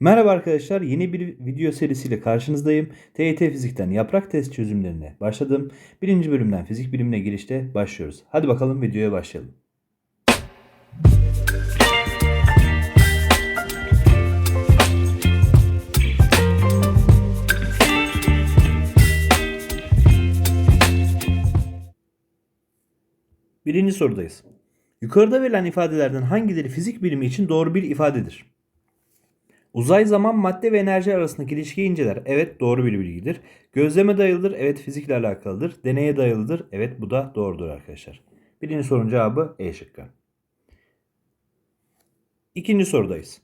Merhaba arkadaşlar, yeni bir video serisiyle karşınızdayım. TYT Fizik'ten yaprak test çözümlerine başladım. Birinci bölümden fizik bilimine girişte başlıyoruz. Hadi bakalım videoya başlayalım. Birinci sorudayız. Yukarıda verilen ifadelerden hangileri fizik bilimi için doğru bir ifadedir? Uzay zaman madde ve enerji arasındaki ilişkiyi inceler. Evet doğru bir bilgidir. Gözleme dayalıdır. Evet fizikle alakalıdır. Deneye dayalıdır. Evet bu da doğrudur arkadaşlar. Birinci sorunun cevabı E şıkkı. İkinci sorudayız.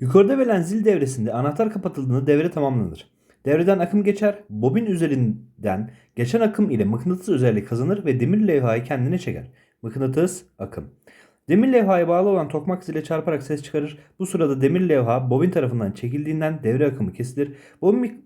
Yukarıda verilen zil devresinde anahtar kapatıldığında devre tamamlanır. Devreden akım geçer, bobin üzerinden geçen akım ile mıknatıs özelliği kazanır ve demir levhayı kendine çeker. Mıknatıs, akım. Demir levhaya bağlı olan tokmak zile çarparak ses çıkarır. Bu sırada demir levha bobin tarafından çekildiğinden devre akımı kesilir.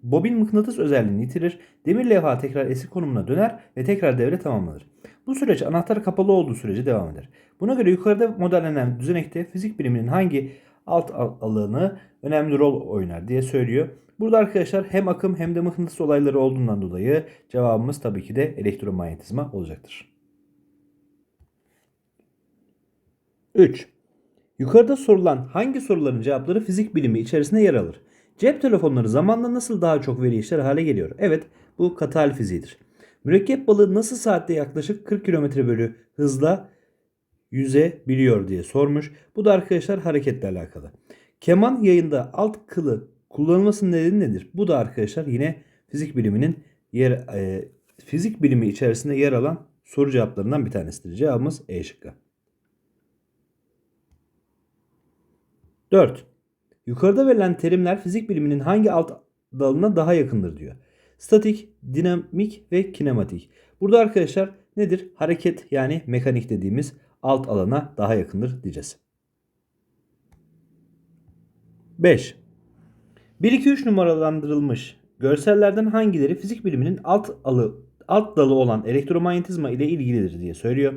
Bobin, mıknatıs özelliğini yitirir. Demir levha tekrar eski konumuna döner ve tekrar devre tamamlanır. Bu süreç anahtar kapalı olduğu sürece devam eder. Buna göre yukarıda modellenen düzenekte fizik biliminin hangi alt al- alanı önemli rol oynar diye söylüyor. Burada arkadaşlar hem akım hem de mıknatıs olayları olduğundan dolayı cevabımız tabii ki de elektromanyetizma olacaktır. 3. Yukarıda sorulan hangi soruların cevapları fizik bilimi içerisinde yer alır? Cep telefonları zamanla nasıl daha çok veri işler hale geliyor? Evet bu katal fiziğidir. Mürekkep balığı nasıl saatte yaklaşık 40 km bölü hızla yüzebiliyor diye sormuş. Bu da arkadaşlar hareketle alakalı. Keman yayında alt kılı kullanılmasının nedeni nedir? Bu da arkadaşlar yine fizik biliminin yer e, fizik bilimi içerisinde yer alan soru cevaplarından bir tanesidir. Cevabımız E şıkkı. 4. Yukarıda verilen terimler fizik biliminin hangi alt dalına daha yakındır diyor. Statik, dinamik ve kinematik. Burada arkadaşlar nedir? Hareket yani mekanik dediğimiz alt alana daha yakındır diyeceğiz. 5. 1 2 3 numaralandırılmış görsellerden hangileri fizik biliminin alt alı alt dalı olan elektromanyetizma ile ilgilidir diye söylüyor.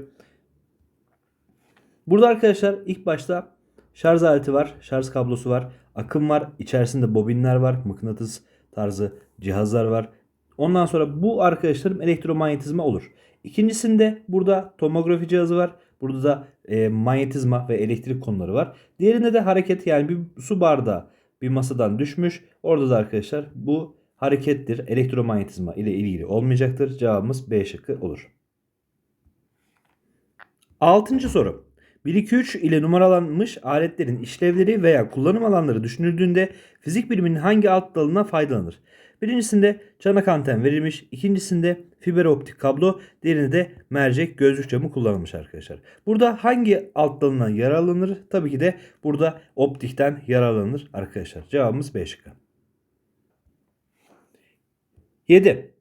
Burada arkadaşlar ilk başta şarj aleti var, şarj kablosu var, akım var, içerisinde bobinler var, mıknatıs tarzı cihazlar var. Ondan sonra bu arkadaşlarım elektromanyetizma olur. İkincisinde burada tomografi cihazı var. Burada da e, manyetizma ve elektrik konuları var. Diğerinde de hareket yani bir su bardağı bir masadan düşmüş. Orada da arkadaşlar bu harekettir. Elektromanyetizma ile ilgili olmayacaktır. Cevabımız B şıkkı olur. Altıncı soru. 1-2-3 ile numaralanmış aletlerin işlevleri veya kullanım alanları düşünüldüğünde fizik biliminin hangi alt dalına faydalanır? Birincisinde çanak anten verilmiş, ikincisinde fiber optik kablo, diğerinde de mercek gözlük camı kullanılmış arkadaşlar. Burada hangi alt dalından yararlanır? Tabii ki de burada optikten yararlanır arkadaşlar. Cevabımız B şıkkı. 7.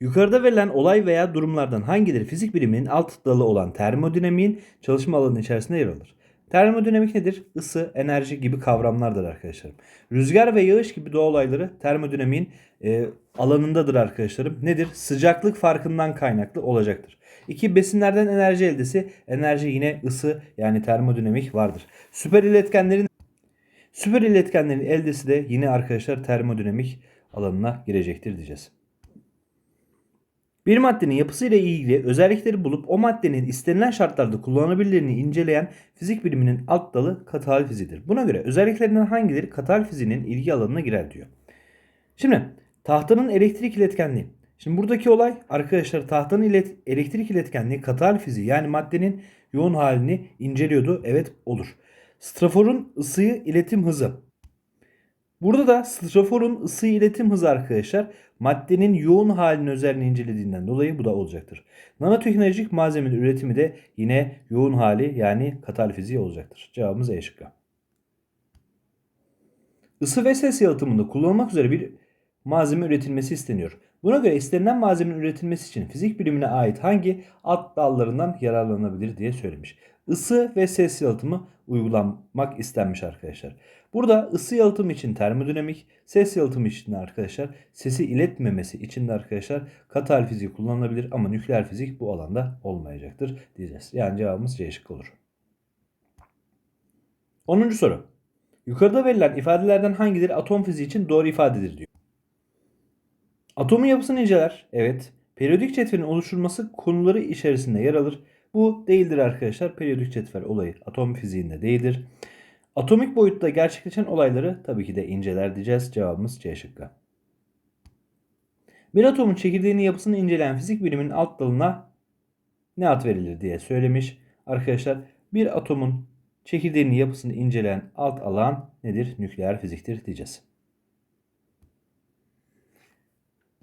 Yukarıda verilen olay veya durumlardan hangileri fizik biliminin alt dalı olan termodinamiğin çalışma alanı içerisinde yer alır? Termodinamik nedir? Isı, enerji gibi kavramlardır arkadaşlarım. Rüzgar ve yağış gibi doğa olayları termodinamiğin e, alanındadır arkadaşlarım. Nedir? Sıcaklık farkından kaynaklı olacaktır. İki besinlerden enerji eldesi. Enerji yine ısı yani termodinamik vardır. Süper iletkenlerin süper iletkenlerin eldesi de yine arkadaşlar termodinamik alanına girecektir diyeceğiz. Bir maddenin yapısıyla ilgili özellikleri bulup o maddenin istenilen şartlarda kullanılabilirliğini inceleyen fizik biliminin alt dalı katal fiziğidir. Buna göre özelliklerinden hangileri katal fiziğinin ilgi alanına girer diyor. Şimdi tahtanın elektrik iletkenliği. Şimdi buradaki olay arkadaşlar tahtanın ilet elektrik iletkenliği katal fiziği yani maddenin yoğun halini inceliyordu. Evet olur. Straforun ısıyı iletim hızı. Burada da straforun ısı iletim hızı arkadaşlar maddenin yoğun halinin özelliğini incelediğinden dolayı bu da olacaktır. Nanoteknolojik malzemenin üretimi de yine yoğun hali yani katal fiziği olacaktır. Cevabımız E şıkkı. Isı ve ses yalıtımında kullanılmak üzere bir malzeme üretilmesi isteniyor. Buna göre istenilen malzemenin üretilmesi için fizik bilimine ait hangi alt dallarından yararlanabilir diye söylemiş. Isı ve ses yalıtımı uygulanmak istenmiş arkadaşlar. Burada ısı yalıtımı için termodinamik, ses yalıtımı için de arkadaşlar sesi iletmemesi için de arkadaşlar katal fiziği kullanılabilir ama nükleer fizik bu alanda olmayacaktır diyeceğiz. Yani cevabımız C şıkkı olur. 10. soru. Yukarıda verilen ifadelerden hangileri atom fiziği için doğru ifadedir diyor. Atomun yapısını inceler. Evet. Periyodik cetvelin oluşturulması konuları içerisinde yer alır. Bu değildir arkadaşlar. Periyodik cetvel olayı atom fiziğinde değildir. Atomik boyutta gerçekleşen olayları tabii ki de inceler diyeceğiz. Cevabımız C şıkkı. Bir atomun çekirdeğinin yapısını inceleyen fizik biliminin alt dalına ne ad verilir diye söylemiş. Arkadaşlar bir atomun çekirdeğinin yapısını inceleyen alt alan nedir? Nükleer fiziktir diyeceğiz.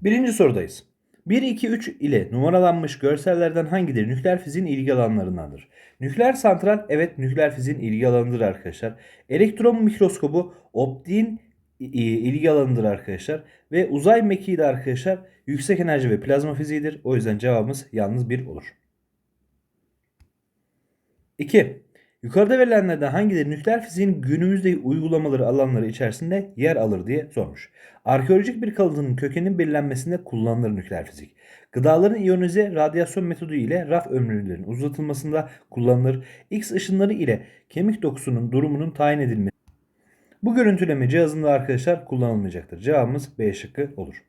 Birinci sorudayız. 1, 2, 3 ile numaralanmış görsellerden hangileri nükleer fiziğin ilgi alanlarındandır? Nükleer santral evet nükleer fiziğin ilgi alanıdır arkadaşlar. Elektron mikroskobu optiğin ilgi alanıdır arkadaşlar. Ve uzay mekiği de arkadaşlar yüksek enerji ve plazma fiziğidir. O yüzden cevabımız yalnız 1 olur. 2. Yukarıda verilenlerden hangileri nükleer fiziğin günümüzdeki uygulamaları alanları içerisinde yer alır diye sormuş. Arkeolojik bir kalıntının kökeninin belirlenmesinde kullanılır nükleer fizik. Gıdaların iyonize radyasyon metodu ile raf ömürlerinin uzatılmasında kullanılır. X ışınları ile kemik dokusunun durumunun tayin edilmesi. Bu görüntüleme cihazında arkadaşlar kullanılmayacaktır. Cevabımız B şıkkı olur.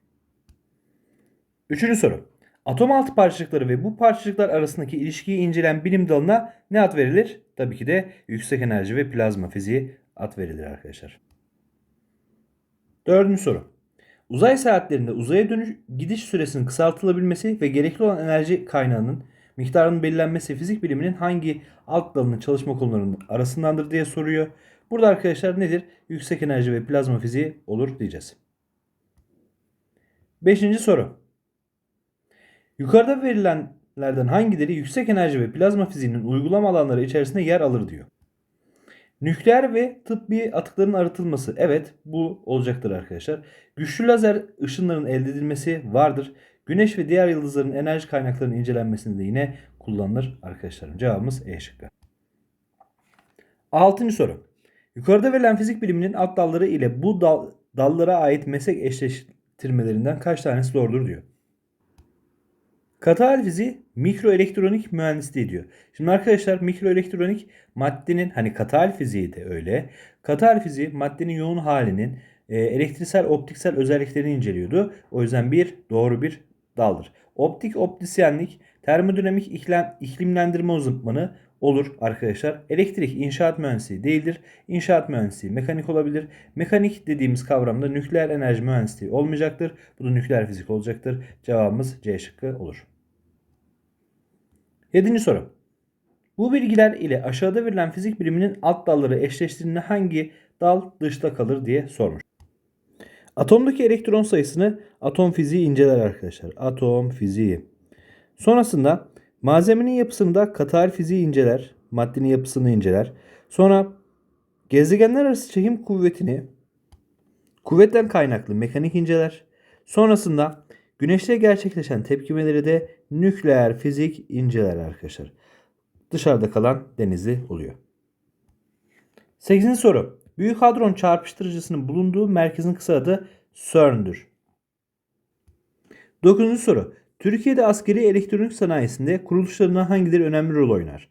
Üçüncü soru. Atom altı parçacıkları ve bu parçacıklar arasındaki ilişkiyi inceleyen bilim dalına ne ad verilir? Tabii ki de yüksek enerji ve plazma fiziği ad verilir arkadaşlar. Dördüncü soru. Uzay seyahatlerinde uzaya dönüş gidiş süresinin kısaltılabilmesi ve gerekli olan enerji kaynağının miktarının belirlenmesi fizik biliminin hangi alt dalının çalışma konularının arasındandır diye soruyor. Burada arkadaşlar nedir? Yüksek enerji ve plazma fiziği olur diyeceğiz. Beşinci soru. Yukarıda verilenlerden hangileri yüksek enerji ve plazma fiziğinin uygulama alanları içerisinde yer alır diyor. Nükleer ve tıbbi atıkların arıtılması. Evet bu olacaktır arkadaşlar. Güçlü lazer ışınlarının elde edilmesi vardır. Güneş ve diğer yıldızların enerji kaynaklarının incelenmesinde de yine kullanılır arkadaşlarım. Cevabımız E şıkkı. Altıncı soru. Yukarıda verilen fizik biliminin alt dalları ile bu dal, dallara ait meslek eşleştirmelerinden kaç tanesi doğrudur diyor. Katal fiziği mikroelektronik mühendisliği diyor. Şimdi arkadaşlar mikroelektronik maddenin hani katal fiziği de öyle. Katal fiziği maddenin yoğun halinin e, elektriksel optiksel özelliklerini inceliyordu. O yüzden bir doğru bir daldır. Optik optisyenlik termodinamik iklim, iklimlendirme uzmanı olur arkadaşlar. Elektrik inşaat mühendisliği değildir. İnşaat mühendisliği mekanik olabilir. Mekanik dediğimiz kavramda nükleer enerji mühendisliği olmayacaktır. Bu da nükleer fizik olacaktır. Cevabımız C şıkkı olur. Yedinci soru. Bu bilgiler ile aşağıda verilen fizik biliminin alt dalları eşleştiğinde hangi dal dışta kalır diye sormuş. Atomdaki elektron sayısını atom fiziği inceler arkadaşlar. Atom fiziği. Sonrasında malzemenin yapısını da katal fiziği inceler. Maddenin yapısını inceler. Sonra gezegenler arası çekim kuvvetini kuvvetten kaynaklı mekanik inceler. Sonrasında güneşte gerçekleşen tepkimeleri de nükleer fizik inceler arkadaşlar. Dışarıda kalan denizli oluyor. 8. soru. Büyük hadron çarpıştırıcısının bulunduğu merkezin kısa adı CERN'dür. 9. soru. Türkiye'de askeri elektronik sanayisinde kuruluşlarına hangileri önemli rol oynar?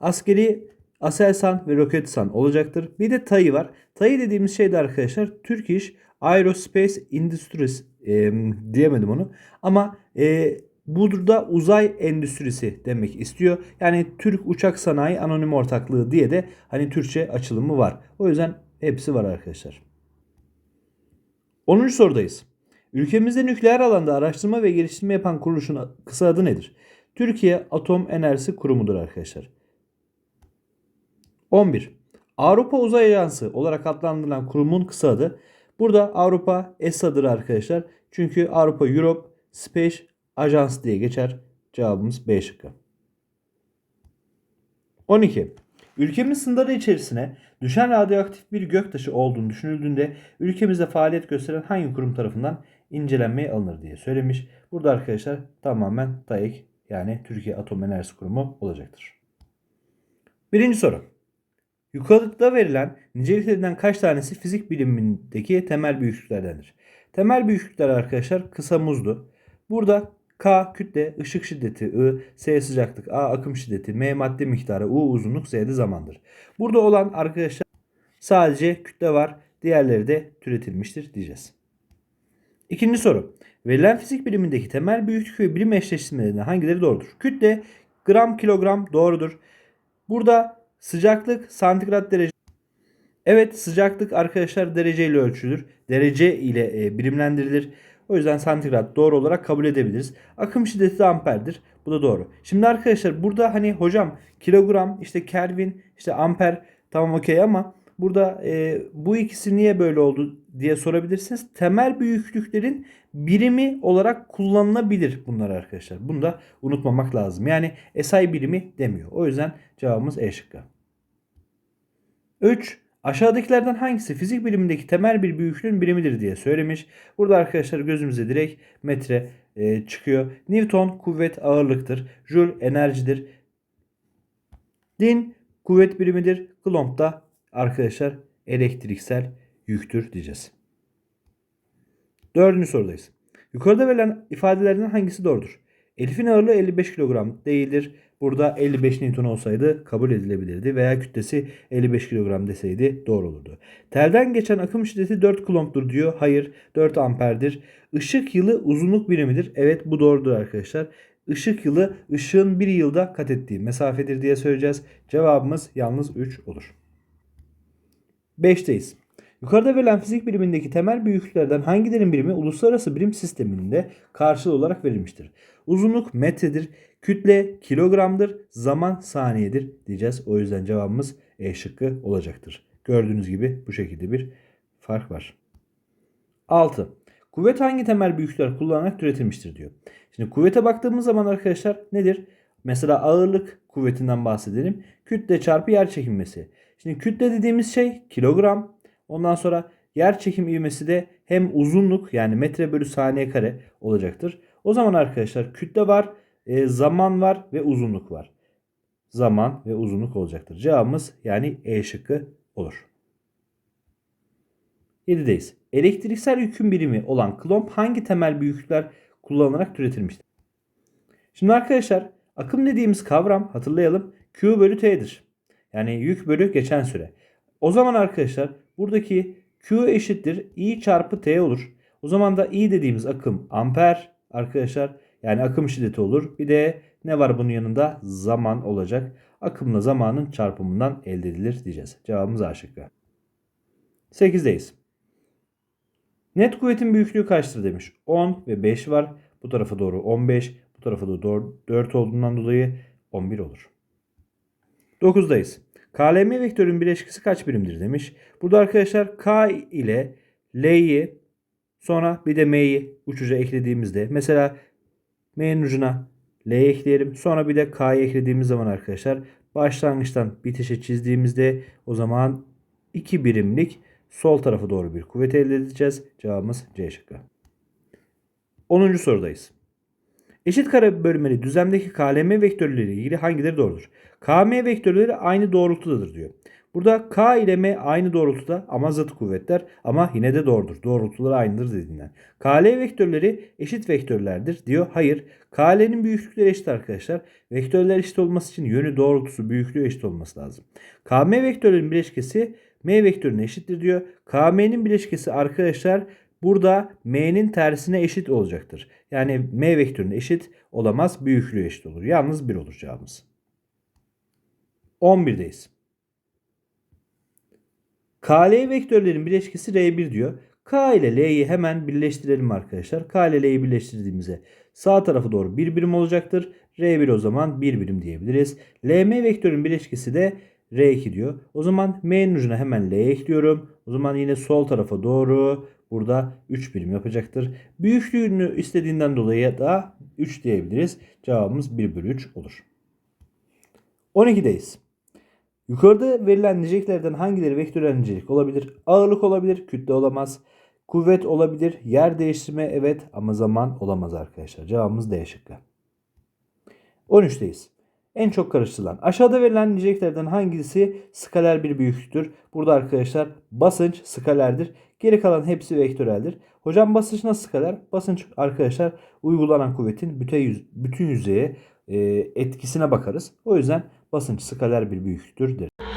Askeri Aselsan ve Roketsan olacaktır. Bir de TAI var. TAI dediğimiz şey de arkadaşlar Turkish Aerospace Industries e, diyemedim onu. Ama e, burada uzay endüstrisi demek istiyor. Yani Türk Uçak Sanayi Anonim Ortaklığı diye de hani Türkçe açılımı var. O yüzden hepsi var arkadaşlar. 10. sorudayız. Ülkemizde nükleer alanda araştırma ve geliştirme yapan kuruluşun kısa adı nedir? Türkiye Atom Enerjisi Kurumu'dur arkadaşlar. 11. Avrupa Uzay Ajansı olarak adlandırılan kurumun kısa adı. Burada Avrupa ESA'dır arkadaşlar. Çünkü Avrupa Europe Space Agency diye geçer. Cevabımız B şıkkı. 12. Ülkemiz sınırları içerisine düşen radyoaktif bir göktaşı olduğunu düşünüldüğünde ülkemizde faaliyet gösteren hangi kurum tarafından incelenmeye alınır diye söylemiş. Burada arkadaşlar tamamen TAEK yani Türkiye Atom Enerjisi Kurumu olacaktır. Birinci soru. Yukarıda verilen niceliklerinden kaç tanesi fizik bilimindeki temel büyüklüklerdendir? Temel büyüklükler arkadaşlar kısa muzdu. Burada K kütle, ışık şiddeti, I, S sıcaklık, A akım şiddeti, M madde miktarı, U uzunluk, Z de zamandır. Burada olan arkadaşlar Sadece kütle var. Diğerleri de türetilmiştir diyeceğiz. İkinci soru. Verilen fizik birimindeki temel büyüklük ve birim eşleştirmelerinden hangileri doğrudur? Kütle gram kilogram doğrudur. Burada sıcaklık santigrat derece. Evet sıcaklık arkadaşlar dereceyle ölçülür. Derece ile e, birimlendirilir. O yüzden santigrat doğru olarak kabul edebiliriz. Akım şiddeti de amperdir. Bu da doğru. Şimdi arkadaşlar burada hani hocam kilogram işte Kelvin işte amper tamam okey ama burada e, bu ikisi niye böyle oldu diye sorabilirsiniz. Temel büyüklüklerin birimi olarak kullanılabilir bunlar arkadaşlar. Bunu da unutmamak lazım. Yani SI birimi demiyor. O yüzden cevabımız E şıkkı. 3. Aşağıdakilerden hangisi fizik bilimindeki temel bir büyüklüğün birimidir diye söylemiş. Burada arkadaşlar gözümüze direkt metre e, çıkıyor. Newton kuvvet ağırlıktır. Joule enerjidir. Din kuvvet birimidir. Coulomb da arkadaşlar elektriksel yüktür diyeceğiz. Dördüncü sorudayız. Yukarıda verilen ifadelerden hangisi doğrudur? Elif'in ağırlığı 55 kilogram değildir. Burada 55 Newton olsaydı kabul edilebilirdi veya kütlesi 55 kilogram deseydi doğru olurdu. Telden geçen akım şiddeti 4 coulomb'dur diyor. Hayır 4 amperdir. Işık yılı uzunluk birimidir. Evet bu doğrudur arkadaşlar. Işık yılı ışığın bir yılda kat ettiği mesafedir diye söyleyeceğiz. Cevabımız yalnız 3 olur. 5'teyiz. Yukarıda verilen fizik birimindeki temel büyüklüklerden hangilerinin birimi uluslararası birim sisteminde karşılığı olarak verilmiştir? Uzunluk metredir, kütle kilogramdır, zaman saniyedir diyeceğiz. O yüzden cevabımız E şıkkı olacaktır. Gördüğünüz gibi bu şekilde bir fark var. 6. Kuvvet hangi temel büyüklükler kullanarak türetilmiştir diyor. Şimdi kuvvete baktığımız zaman arkadaşlar nedir? Mesela ağırlık kuvvetinden bahsedelim. Kütle çarpı yer çekilmesi. Şimdi kütle dediğimiz şey kilogram. Ondan sonra yer çekim ivmesi de hem uzunluk yani metre bölü saniye kare olacaktır. O zaman arkadaşlar kütle var, e, zaman var ve uzunluk var. Zaman ve uzunluk olacaktır. Cevabımız yani E şıkkı olur. 7'deyiz. Elektriksel yükün birimi olan Coulomb hangi temel büyüklükler kullanılarak türetilmiştir? Şimdi arkadaşlar akım dediğimiz kavram hatırlayalım Q bölü T'dir. Yani yük bölü geçen süre. O zaman arkadaşlar buradaki Q eşittir I çarpı T olur. O zaman da I dediğimiz akım amper arkadaşlar. Yani akım şiddeti olur. Bir de ne var bunun yanında? Zaman olacak. Akımla zamanın çarpımından elde edilir diyeceğiz. Cevabımız A şıkkı. 8'deyiz. Net kuvvetin büyüklüğü kaçtır demiş. 10 ve 5 var. Bu tarafa doğru 15. Bu tarafa doğru 4 olduğundan dolayı 11 olur. 9'dayız. KLM vektörün bileşkisi kaç birimdir demiş. Burada arkadaşlar K ile L'yi sonra bir de M'yi uçuca eklediğimizde mesela M'nin ucuna L ekleyelim. Sonra bir de K'yı eklediğimiz zaman arkadaşlar başlangıçtan bitişe çizdiğimizde o zaman 2 birimlik sol tarafa doğru bir kuvvet elde edeceğiz. Cevabımız C şıkkı. 10. sorudayız. Eşit kare bölmeli düzlemdeki KLM vektörleri ile ilgili hangileri doğrudur? KM vektörleri aynı doğrultudadır diyor. Burada K ile M aynı doğrultuda ama zıt kuvvetler ama yine de doğrudur. Doğrultuları aynıdır dediğinden. KL vektörleri eşit vektörlerdir diyor. Hayır. KL'nin büyüklükleri eşit arkadaşlar. Vektörler eşit olması için yönü doğrultusu büyüklüğü eşit olması lazım. KM vektörlerin bileşkesi M vektörüne eşittir diyor. KM'nin bileşkesi arkadaşlar burada M'nin tersine eşit olacaktır. Yani M vektörüne eşit olamaz. Büyüklüğü eşit olur. Yalnız 1 olur cevabımız. 11'deyiz. KL vektörlerin bileşkesi R1 diyor. K ile L'yi hemen birleştirelim arkadaşlar. K ile L'yi birleştirdiğimizde sağ tarafa doğru bir birim olacaktır. R1 o zaman bir birim diyebiliriz. LM vektörün bileşkesi de R2 diyor. O zaman M'nin ucuna hemen L ekliyorum. O zaman yine sol tarafa doğru burada 3 birim yapacaktır. Büyüklüğünü istediğinden dolayı da 3 diyebiliriz. Cevabımız 1 bölü 3 olur. 12'deyiz. Yukarıda verilen niceliklerden hangileri vektörel nicelik olabilir? Ağırlık olabilir, kütle olamaz. Kuvvet olabilir, yer değiştirme evet ama zaman olamaz arkadaşlar. Cevabımız D şıkkı. 13'teyiz. En çok karıştırılan. Aşağıda verilen niceliklerden hangisi skaler bir büyüklüktür? Burada arkadaşlar basınç skalerdir. Geri kalan hepsi vektöreldir. Hocam basınç nasıl skaler? Basınç arkadaşlar uygulanan kuvvetin bütün, yüz, bütün yüzeye e, etkisine bakarız. O yüzden basınç skaler bir büyüklüktür deriz.